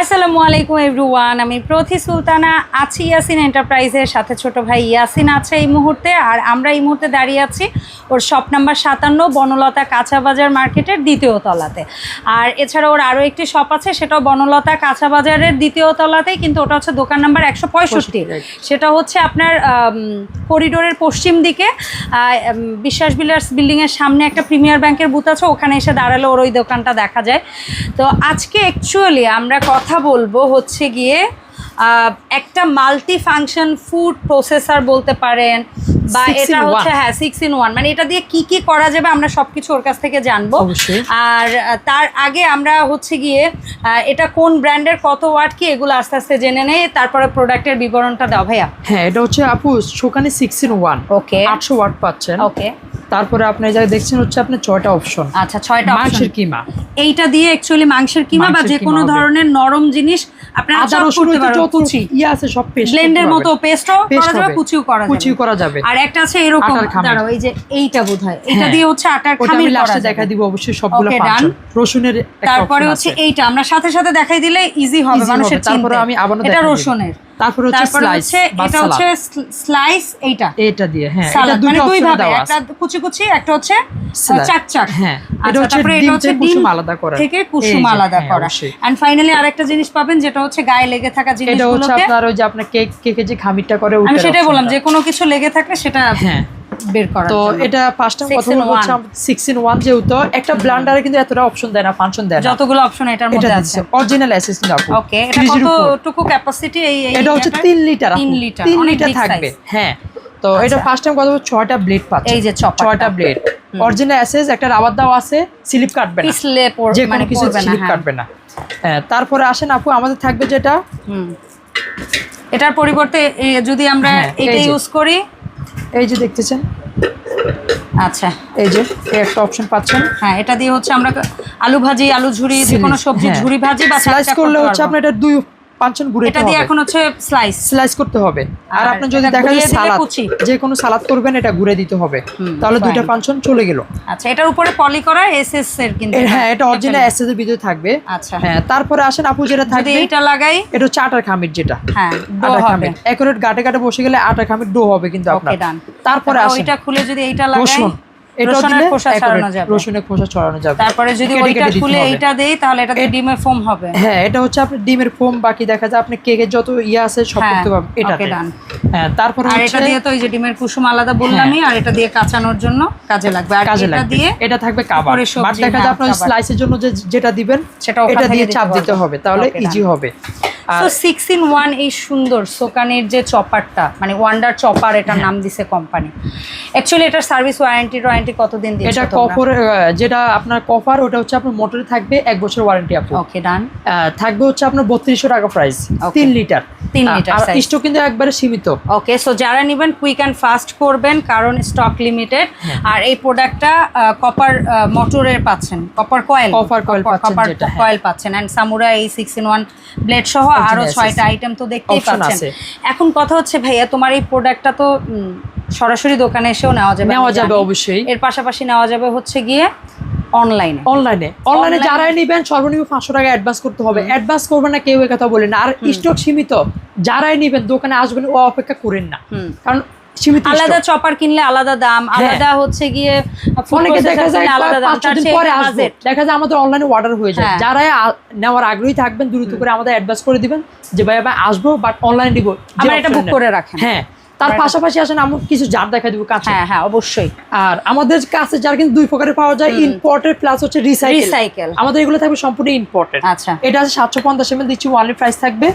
আসসালামু আলাইকুম এভরিওয়ান আমি প্রথি সুলতানা আছি ইয়াসিন এন্টারপ্রাইজের সাথে ছোট ভাই ইয়াসিন আছে এই মুহূর্তে আর আমরা এই মুহূর্তে দাঁড়িয়ে আছি ওর শপ নাম্বার সাতান্ন বনলতা কাঁচা বাজার মার্কেটের দ্বিতীয় তলাতে। আর এছাড়া ওর আরও একটি শপ আছে সেটাও বনলতা কাঁচা বাজারের দ্বিতীয় তলাতেই কিন্তু ওটা হচ্ছে দোকান নাম্বার একশো পঁয়ষট্টি। সেটা হচ্ছে আপনার করিডোরের পশ্চিম দিকে বিশ্বাস বিলার্স বিল্ডিংয়ের সামনে একটা প্রিমিয়ার ব্যাংকের বুথ আছে ওখানে এসে দাঁড়ালে ওর ওই দোকানটা দেখা যায়। তো আজকে অ্যাকচুয়ালি আমরা কথা বলব হচ্ছে গিয়ে একটা মাল্টি ফাংশন ফুড প্রসেসর বলতে পারেন বা এটা হচ্ছে হ্যাঁ সিক্স ইন ওয়ান মানে এটা দিয়ে কি কি করা যাবে আমরা সবকিছু ওর কাছ থেকে জানব। আর তার আগে আমরা হচ্ছে গিয়ে এটা কোন ব্র্যান্ডের কত ওয়াট কি এগুলো আস্তে আস্তে জেনে নেই তারপরে প্রোডাক্টের বিবরণটা দাও ভাইয়া। হ্যাঁ এটা হচ্ছে আপু শোকানি সিক্স ইন ওয়ান ওকে আটশো ওয়াট পাচ্ছেন। ওকে তারপরে আপনি যা দেখছেন হচ্ছে আপনার ছয়টা অপশন আচ্ছা ছয়টা মাংসের। কিমা। এইটা দিয়ে অ্যাকচুয়ালি মাংসের কিমা বা যে কোনো ধরনের নরম জিনিস আপনারা চপ করতে যত কুচি। ইয়ে আছে সব পেস্ট ব্লেন্ডের মতো পেস্টও করা যাবে কুচিও করা যাবে। কুচিও করা যাবে। আর একটা আছে এরকম দাঁড়াও এই যে এইটা বোধহয় এটা হ্যাঁ। দিয়ে হচ্ছে আটার খামির লাস্টে। দেখা দিব অবশ্যই সবগুলো Okay, রসুনের তারপরে হচ্ছে এইটা আমরা সাথে সাথে দেখাই দিলে ইজি হবে মানুষের। তারপরে আমি আবারও এটা রসুনের। তারপরে হচ্ছে স্লাইস এটা হচ্ছে স্লাইস এইটা। এটা দিয়ে হ্যাঁ এটা মানে দুটো অপশন ভাবে আছে একটা কুচি কুচি একটা হচ্ছে চাক চাক হ্যাঁ, আচ্ছা, এটা হচ্ছে তারপরে ডিম হচ্ছে কুসুম আলাদা করা। থেকে কুসুম আলাদা হ্যাঁ, করা। এন্ড ফাইনালি আরেকটা জিনিস পাবেন যেটা হচ্ছে গায়ে লেগে থাকা এটা হচ্ছে আপনার ওই যে আপনার কেক কেকে যে খামিরটা করে আমি সেটাই বললাম। যে কোনো কিছু লেগে থাকলে সেটা হ্যাঁ। বের করা তো এটা পাঁচটা কথা হচ্ছে one. সিক্স ইন ওয়ান যেহেতু একটা ব্লান্ডারে কিন্তু এতটা অপশন দেয় না ফাংশন দেয় না। যতগুলো অপশন এটার মধ্যে আছে। অরিজিনাল আপু। ওকে এটা 304 কতটুকু ক্যাপাসিটি এই এটা হচ্ছে ইয়েটার? তিন লিটার তিন আপু। লিটার তিন অনেক লিটার থাকবে। হ্যাঁ। তো এটা। ফার্স্ট টাইম কথা বলব ছয়টা ব্লেড পাচ্ছে। এই যে chopper টা। ছয়টা ব্লেড অরিজিনাল অ্যাসেস একটা রাবার দেওয়া আছে স্লিপ কাটবে না। পিছলে পড়- যে মানে কিছু পড়বে স্লিপ হ্যাঁ। কাটবে না। হ্যাঁ তারপরে আসেন আপু আমাদের থাকবে যেটা? হুম। এটার পরিবর্তে যদি আমরা হ্যাঁ, এটা ইউজ করি এই যে দেখতেছেন আচ্ছা এই যে একটা অপশন পাচ্ছেন হ্যাঁ এটা দিয়ে হচ্ছে আমরা আলু ভাজি আলু ঝুরি যে কোনো সবজি হ্যাঁ। ঝুরি ভাজি বা স্লাইস করলে হচ্ছে। আপনার এটা দুই পাঁচজন এটা দিয়ে এখন হচ্ছে স্লাইস স্লাইস করতে হবে। আর আপনার যদি দেখা যায় সালাদ যে কোনো সালাদ করবেন এটা ঘুরে দিতে হবে। তাহলে দুইটা পাঁচজন চলে গেল। আচ্ছা এটার উপরে পলি করা এসএস এর কিন্তু হ্যাঁ এটা অরিজিনাল অ্যাসেস এর ভিতরে থাকবে। আচ্ছা। হ্যাঁ তারপরে আসেন আপু যেটা থাকবে এইটা লাগাই? এটা হচ্ছে আটার খামির যেটা। হ্যাঁ ডো হবে। একুরেট গাটে গাটে বসে গেলে আটার খামির ডো হবে কিন্তু আপনার। তারপরে আসেন। খুলে যদি এইটা লাগাই? এটা দিলে খোসা accurate, ছাড়ানো যাবে। রসুনের খোসা ছড়ানো যাবে। তারপরে যদি ওইটা খুলে এইটা দেই তাহলে এটা ডিমের ফোম হবে। হ্যাঁ এটা হচ্ছে আপনার ডিমের ফোম বাকি দেখা যায় আপনি কেকের যত ইয়ে আছে সব হ্যাঁ, করতে পারবেন এটা হ্যাঁ তারপরে আর এটা দিয়ে তো এই যে ডিমের কুসুম আলাদা বললামই আর এটা দিয়ে কাঁচানোর জন্য কাজে লাগবে। আর কাজে লাগবে। দিয়ে এটা থাকবে কাবার বাট দেখা যায় হ্যাঁ, আপনার স্লাইসের জন্য যে যেটা দিবেন সেটা এটা দিয়ে চাপ দিতে হবে তাহলে ইজি হবে। সো সিক্স ইন ওয়ান এই সুন্দর সোকানের যে চপারটা মানে ওয়ান্ডার চপার এটার হ্যাঁ। নাম দিছে কোম্পানি অ্যাকচুয়ালি এটার সার্ভিস ওয়ারেন্টি ওয়ারেন্টি কতদিন দিয়েছে এটা কপার যেটা আপনার কপার ওটা হচ্ছে আপনার মোটরে থাকবে এক বছর ওয়ারেন্টি আপু। ওকে ডান থাকবে হচ্ছে আপনার বত্রিশশো টাকা প্রাইস তিন লিটার তিন লিটার স্টক কিন্তু একবারে সীমিত। ওকে সো যারা নেবেন কুইক অ্যান্ড ফাস্ট করবেন কারণ স্টক লিমিটেড হ্যাঁ। আর এই প্রোডাক্টটা কপার মোটরের পাচ্ছেন। কপার কয়েল coil পাচ্ছেন কপার। কয়েল পাচ্ছেন। অ্যান্ড সামুরা এই সিক্স ইন ওয়ান ব্লেড সহ আরও ছয়টা আইটেম তো দেখতেই পাচ্ছেন। এখন কথা হচ্ছে ভাইয়া তোমার এই প্রোডাক্টটা তো সরাসরি দোকানে এসেও নেওয়া যাবে নেওয়া যাবে অবশ্যই। এর পাশাপাশি নেওয়া যাবে হচ্ছে গিয়ে অনলাইনে অনলাইনে অনলাইনে যারা যারাই নিবেন সর্বনিম্ন পাঁচশো টাকা অ্যাডভান্স করতে হবে। অ্যাডভান্স করবেন না কেউ কথা বলেন না। আর স্টক সীমিত। যারাই নিবেন দোকানে আসবেন ও অপেক্ষা করেন না। কারণ আলাদা চপার কিনলে আলাদা দাম আলাদা হচ্ছে গিয়ে অনেকে দেখা যায় আলাদা দাম পরে আসবে। দেখা যায় আমাদের অনলাইনে অর্ডার হয়ে যায়। হ্যাঁ। যারা নেওয়ার আগ্রহী থাকবেন দ্রুত করে আমাদের অ্যাডভান্স করে দিবেন যে ভাই ভাই আসব বাট অনলাইন দিব। আমার এটা বুক করে রাখেন। হ্যাঁ। তার পাশাপাশি আসেন আমি কিছু জার দেখা দিব কাছে। হ্যাঁ হ্যাঁ অবশ্যই। আর আমাদের কাছে যার কিন্তু দুই প্রকারের পাওয়া যায় ইম্পোর্টেড প্লাস হচ্ছে রিসাইকেল। আমাদের এগুলো থাকবে সম্পূর্ণ ইম্পোর্টেড আচ্ছা। এটা আছে সাতশো পঞ্চাশ এমএল দিচ্ছি ওয়ানলি প্রাইস থাকবে।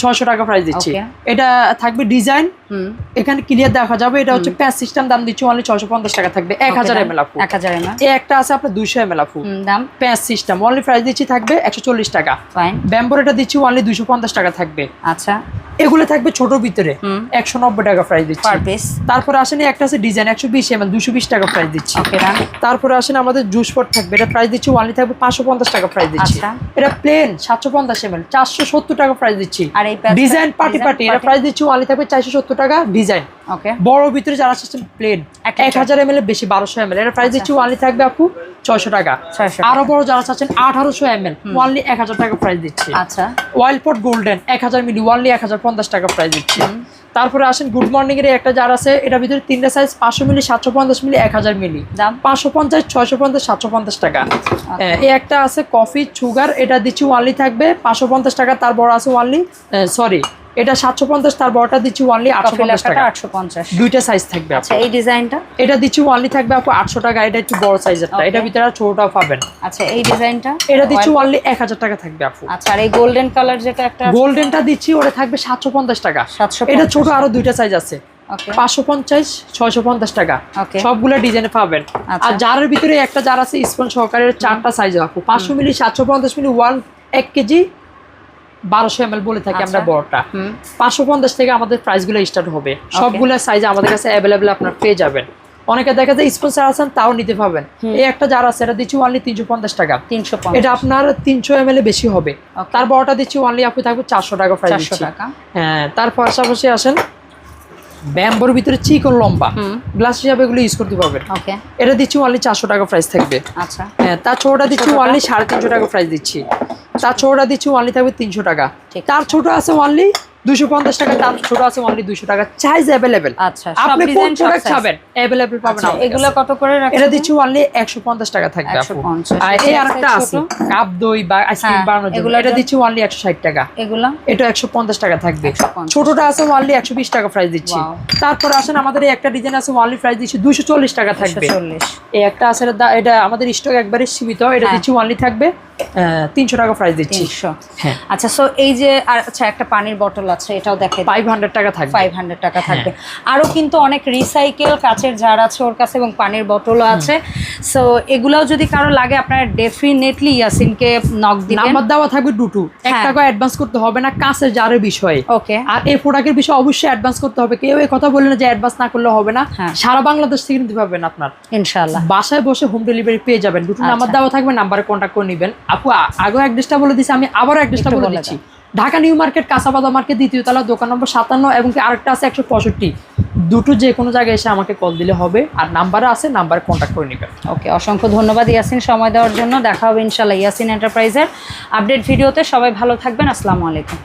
ছয়শো টাকা প্রাইস দিচ্ছি। এটা থাকবে ডিজাইন হুম। এখানে ক্লিয়ার দেখা যাবে এটা হচ্ছে প্যাস সিস্টেম দাম দিচ্ছি অনলি ছয়শো পঞ্চাশ টাকা থাকবে। এক হাজার এম এল আপু এক হাজার এই একটা আছে আপনার দুইশো এমএল আপু দাম। প্যাস সিস্টেম অনলি প্রাইস দিচ্ছি থাকবে একশো চল্লিশ টাকা। ব্যাম্বর ব্যাম্বোর এটা দিচ্ছি অনলি দুইশো পঞ্চাশ টাকা থাকবে। আচ্ছা। এগুলো থাকবে ছোট ভিতরে। একশো নব্বই টাকা প্রাইস দিচ্ছি। পার পিস তারপরে আসেন একটা আছে ডিজাইন একশো বিশ এমএল দুশো বিশ টাকা প্রাইস দিচ্ছি। তারপরে আসেন আমাদের জুস পট থাকবে এটা প্রাইস দিচ্ছি ওয়ানলি থাকবে পাঁচশো পঞ্চাশ টাকা প্রাইস দিচ্ছি। আচ্ছা। এটা প্লেন সাতশো পঞ্চাশ এমএল চারশো সত্তর টাকা প্রাইস দিচ্ছি। আর এই ডিজাইন পার্টি পার্টি এটা? প্রাইস দিচ্ছি ওয়ানলি থাকবে চারশো সত্তর টাকা ডিজাইন বড় ভিতরে যারা আসছেন প্লেন এক এক হাজার এমএল বেশি বারোশো এমএল এটা প্রাইস দিচ্ছি ওয়ানলি থাকবে আপু ছয়শো টাকা। আরও বড় যারা চাচ্ছেন আঠারোশো এম এল ওয়ানলি এক হাজার টাকা প্রাইস দিচ্ছি। আচ্ছা। ওয়াইল্ড পট গোল্ডেন এক হাজার মিলি ওয়ানলি এক হাজার পঞ্চাশ টাকা প্রাইস দিচ্ছি। তারপরে আসেন গুড মর্নিং এর একটা জার আছে এটার ভিতরে তিনটা সাইজ পাঁচশো মিলি সাতশো পঞ্চাশ মিলি এক হাজার মিলি। দাম? পাঁচশো পঞ্চাশ ছয়শো পঞ্চাশ সাতশো পঞ্চাশ টাকা। হ্যাঁ, এই একটা আছে কফি সুগার এটা দিচ্ছি ওয়ানলি থাকবে পাঁচশো পঞ্চাশ টাকা তার বড় আছে ওয়ানলি সরি এটা সাতশো পঞ্চাশ তার বড়টা দিচ্ছি আটশো পঞ্চাশ টাকা। আটশো পঞ্চাশ। দুইটা সাইজ থাকবে আচ্ছা এই ডিজাইনটা? এটা দিচ্ছি ওয়ানলি থাকবে আপু আটশো টাকা এটা একটু বড় সাইজেরটা. এটার ভিতরে আর ছোটটাও পাবেন। আচ্ছা এই ডিজাইনটা? এটা দিচ্ছি এক হাজার টাকা থাকবে আপু। আচ্ছা আর এই গোল্ডেন কালার যেটা একটা গোল্ডেনটা দিচ্ছি ওটা থাকবে সাতশো পঞ্চাশ টাকা। 750 এটা ছোট আরও দুইটা সাইজ আছে। পাঁচশো পঞ্চাশ ছয়শো পঞ্চাশ টাকা. সবগুলো ডিজাইনে পাবেন। আচ্ছা। আর যারের ভিতরে একটা যার আছে স্পন সহকারে চারটা সাইজ আপু। পাঁচশো মিলি সাতশো পঞ্চাশ মিলি ওয়ান এক কেজি বারোশো এম বলে থাকি আমরা আচ্ছা। বড়টা। পাঁচশো পঞ্চাশ থেকে আমাদের প্রাইসগুলো স্টার্ট হবে। সবগুলো সাইজ আমাদের কাছে অ্যাভেলেবেল আপনার পেয়ে যাবেন। অনেকে দেখা যায় স্পন্সার আছেন তাও নিতে পাবেন এই একটা যার আছে এটা দিচ্ছি ওয়ানলি তিনশো পঞ্চাশ টাকা। তিনশো এটা আপনার তিনশো এম এল বেশি হবে। তার বড়টা দিচ্ছি ওয়ানলি আপনি থাকবে চারশো টাকা প্রাইস টাকা। হ্যাঁ তার পাশাপাশি আসেন ব্যাম্বোর ভিতরে চিকন লম্বা। গ্লাস হিসাবে এগুলো ইউজ করতে পারবেন। এটা দিচ্ছি ওয়ানলি চারশো টাকা প্রাইস থাকবে। আচ্ছা। হ্যাঁ তার ছোটটা দিচ্ছি? ওয়ানলি সাড়ে তিনশো টাকা প্রাইস দিচ্ছি। তার ছোটটা দিচ্ছি ওয়ানলি থাকবে তিনশো টাকা। তার ছোট আছে ওয়ানলি দুশো পঞ্চাশ টাকা তার ছোট আছে ওয়ানলি দুশো টাকা। সাইজ অ্যাভেলেবেল আচ্ছা আপনি কোন প্রোডাক্ট চাবেন অ্যাভেলেবেল পাবেন? আচ্ছা এগুলো কত করে রাখছেন? এটা দিচ্ছি ওয়ানলি একশো পঞ্চাশ টাকা থাকবে। 150 আর এই আরেকটা আছে কাপ দই বা আইসক্রিম হ্যাঁ, বানানোর জন্য। এটা দিচ্ছি ওয়ানলি একশো ষাট টাকা। এগুলো? এটা একশো পঞ্চাশ টাকা থাকবে। ছোটটা আছে ওয়ানলি একশো বিশ টাকা প্রাইস দিচ্ছি। তারপর আসেন আমাদের এই একটা ডিজাইন আছে ওয়ানলি প্রাইস দিচ্ছি দুশো চল্লিশ টাকা থাকবে। এই একটা আছে এটা আমাদের স্টক একবারে সীমিত এটা হ্যাঁ। দিচ্ছি ওয়ানলি থাকবে তিনশো টাকা প্রাইস দিচ্ছি। হ্যাঁ। আচ্ছা সো এই যে আচ্ছা একটা পানির বটল আছে এটাও দেখে ফাইভ হান্ড্রেড টাকা থাকবে। ফাইভ হান্ড্রেড টাকা হ্যাঁ। থাকবে। আরও কিন্তু অনেক রিসাইকেল কাচের জার আছে ওর কাছে এবং পানির বোতলও আছে। সো এগুলাও যদি কারও লাগে আপনারা ডেফিনেটলি ইয়াসিনকে নক দিবেন। নাম্বার দেওয়া থাকবে দুটো। এক। টাকা অ্যাডভান্স করতে হবে না কাছের জারের বিষয়ে। ওকে আর এই প্রোডাক্টের বিষয়ে অবশ্যই অ্যাডভান্স করতে হবে। কেউ এই কথা বলে না যে অ্যাডভান্স না করলে হবে না। হ্যাঁ। সারা বাংলাদেশ থেকে নিতে পারবেন আপনার। ইনশাল্লাহ বাসায় বসে হোম ডেলিভারি পেয়ে যাবেন। দুটো আচ্ছা। নাম্বার দেওয়া থাকবে নাম্বারে কন্ট্যাক্ট করে নেবেন। আপু আগেও অ্যাড্রেসটা বলে দিচ্ছি আমি আবারও অ্যাড্রেসটা বলে দিচ্ছি। ঢাকা নিউ মার্কেট কাঁচাবাদা মার্কেট, দ্বিতীয় তলা, দোকান নম্বর সাতান্ন এবং কি আরেকটা আছে একশো পঁয়ষট্টি। দুটো যে কোনো জায়গায় এসে আমাকে কল দিলে হবে। আর নাম্বারে আছে নাম্বারে কন্ট্যাক্ট করে নেবেন। ওকে অসংখ্য ধন্যবাদ ইয়াসিন সময় দেওয়ার জন্য। দেখা হবে ইনশাল্লাহ ইয়াসিন এন্টারপ্রাইজের আপডেট ভিডিওতে সবাই ভালো থাকবেন। আসসালামু আলাইকুম।